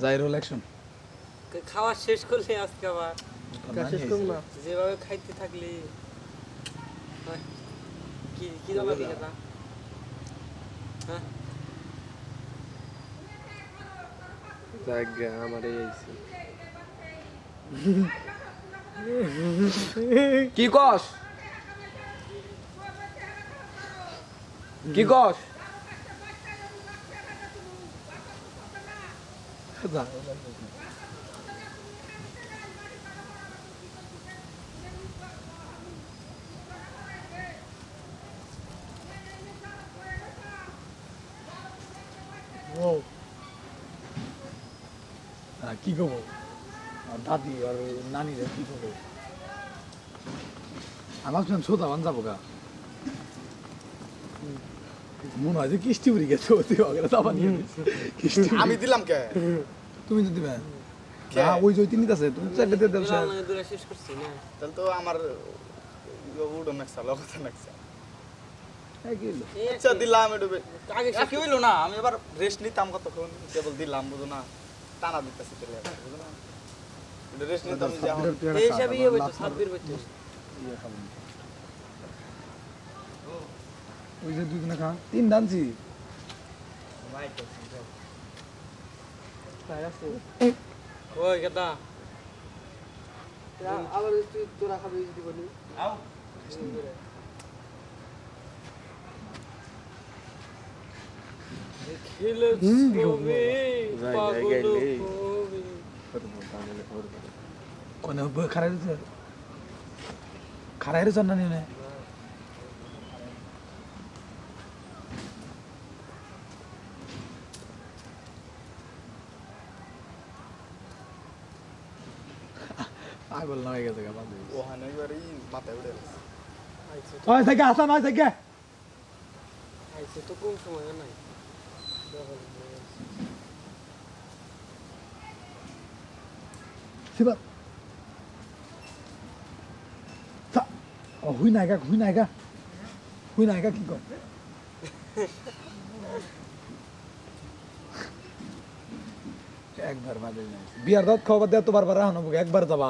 Action খাওয়া শেষ করলে আজকে আবার। শেষ করুন না। যেভাবে খাইতে থাকলে কি কি জানা কি কথা হ্যাঁ? জায়গা আমার আইছে। কি কস? কি কস? के को भयो दादीहरू नानीहरू के को भयो त भन्छ মনে হয় যে কিস্তি উড়ি গেছে ওতে ওগুলো দাবা নিয়ে। কিস্তি আমি দিলাম কে? তুমি তো দিবে? হ্যাঁ ওই যে ওই তিনটা আছে তুমি চারটে দিয়ে দেবো শেষ করছি না। তাহলে তো আমার উড়ো নাকসা লগতে নাকসা এই আচ্ছা দিলাম একটু আগে কি হইল না? আমি এবার রেস্ট নিতাম কতক্ষণ? কেবল দিলাম বুঝো না। টানা দিতেছি তেলে বুঝো না। রেস্ট নিতাম যে এই হিসাবে ইয়ে হইতো ছাব্বির হইতো। ওই যে দুই দিনে খা তিন ডানছি ওই কথা আবার তুই তোরা খাবি যদি বলি। খেলে ছবি পাগল কবি। কোনে খারাই খারাই চন্না নিয়ে পাগল না হয়ে গেছে গা বান্ধবী ওখানে এবার এই মাথায় উঠে গেছে। আইছে তো ওই থেকে আসা নয় থেকে আইছে তো কম সময় নাই শিবা তা- ও হুই নাইগা হুই নাইগা হুই নাইগা কি কর একবার বাদে বিয়ার দাঁত খাওয়াবার দেয় তো বারবার রাহানো একবার যাবা